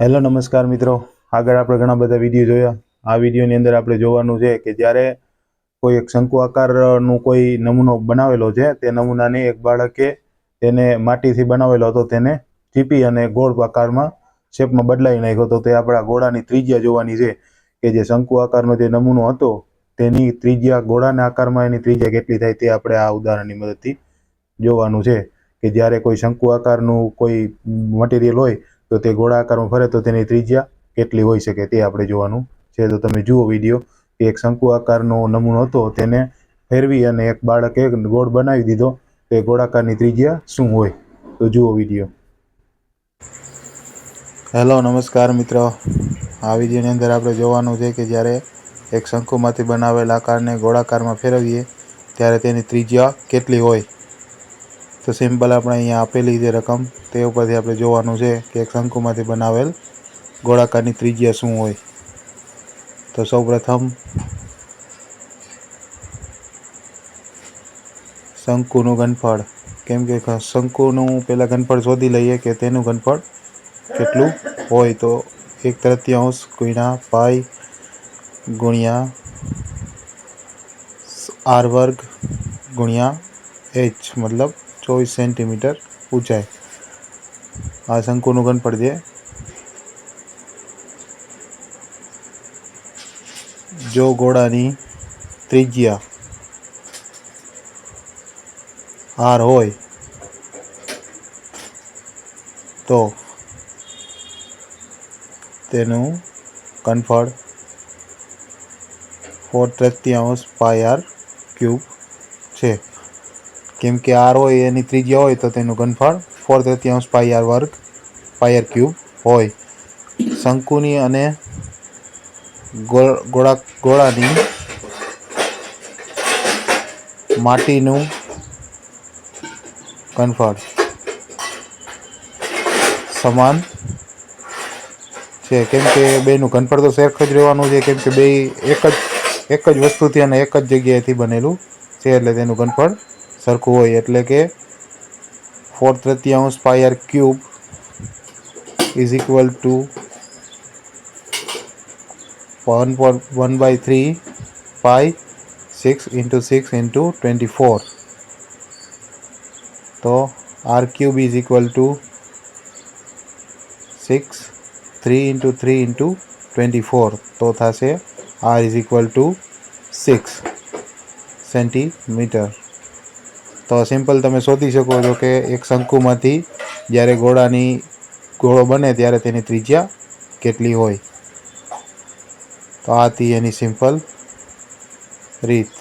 Hello, નમસ્કાર મિત્રો. આગળ આપણે ઘણા બધા વીડિયો જોયા. આ વિડીયોની અંદર આપણે જોવાનું છે કે જ્યારે કોઈ એક શંકુ આકારનું કોઈ નમૂનો બનાવેલો છે, તે નમૂનાને એક બાળકે તેને માટીથી બનાવેલો હતો, તેને ચીપી અને ગોળ આકારમાં શેપમાં બદલાવી નાખ્યો હતો. તે આપણા ગોળાની ત્રિજ્યા જોવાની છે કે જે શંકુ આકારનો જે નમૂનો હતો, તેની ત્રિજ્યા ગોળાના આકારમાં એની ત્રિજ્યા કેટલી થાય તે આપણે આ ઉદાહરણની મદદથી જોવાનું છે કે જ્યારે કોઈ શંકુ આકારનું કોઈ મટીરિયલ હોય તો તે ગોળાકારમાં ફરે તો તેની ત્રિજ્યા કેટલી હોઈ શકે તે આપણે જોવાનું છે. તો તમે જુઓ વીડિયો, કે એક શંકુ આકારનો નમૂનો હતો, તેને ફેરવી અને એક બાળકે ગોળ બનાવી દીધો. તે ગોળાકારની ત્રિજ્યા શું હોય? તો જુઓ વીડિયો. હેલો નમસ્કાર મિત્રો. આ વિડીયોની અંદર આપણે જોવાનું છે કે જ્યારે એક શંકુમાંથી બનાવેલ આકારને ગોળાકારમાં ફેરવીએ, ત્યારે તેની ત્રિજ્યા કેટલી હોય? તો સિમ્પલ આપણે અહીંયા આપેલી જે રકમ. તે ઉપરથી આપણે જોવાનું છે કે એક શંકુમાંથી બનાવેલ ગોળાકારની ત્રિજ્યા શું હોય. તો સૌપ્રથમ શંકુનું ઘનફળ. કેમ કે શંકુનું પહેલાં ઘનફળ શોધી લઈએ કે તેનું ઘનફળ કેટલું હોય. તો એક તૃતીયાંશ ગુણ્યા પાઈ ગુણ્યા આર વર્ગ ગુણ્યા એચ. મતલબ ચોવીસ સેન્ટીમીટર ઊંચાઈ. આ શંકુનું ઘનફળ છે જો ગોળાની ત્રિજ્યા આર હોય, તો તેનું કનફળ ફોર તૃતીયાંશ પાય આર ક્યુબ છે. કેમ કે આર હોય એની ત્રિજ્યા હોય તો તેનું ઘનફળ ફોર તૃતીયાંશ આર વર્ગ પાયર ક્યુબ હોય. શંકુની અને ગોળ, ગોળા, ગોળાની માટીનું ઘનફળ સમાન છે. કેમ કે બેનું ઘનફળ તો સરખું જ રહેવાનું છે. કેમ કે બે એક જ એક જ વસ્તુથી અને એક જ જગ્યાએથી બનેલું છે એટલે તેનું ઘનફળ સરખું હોય એટલે કે ફોર તૃતીયાંશ pi r cube is equal to one one by three pi six into six into twenty four તો r cube is equal to six three into three into twenty four તો થશે r is equal to six centimetre તો simple તમે શોધી શકો છો કે એક શંકુમાંથી જ્યારે ગોળાની ગોળો બને ત્યારે તેની ત્રિજ્યા કેટલી હોય. તો આ હતી એની સિમ્પલ રીત.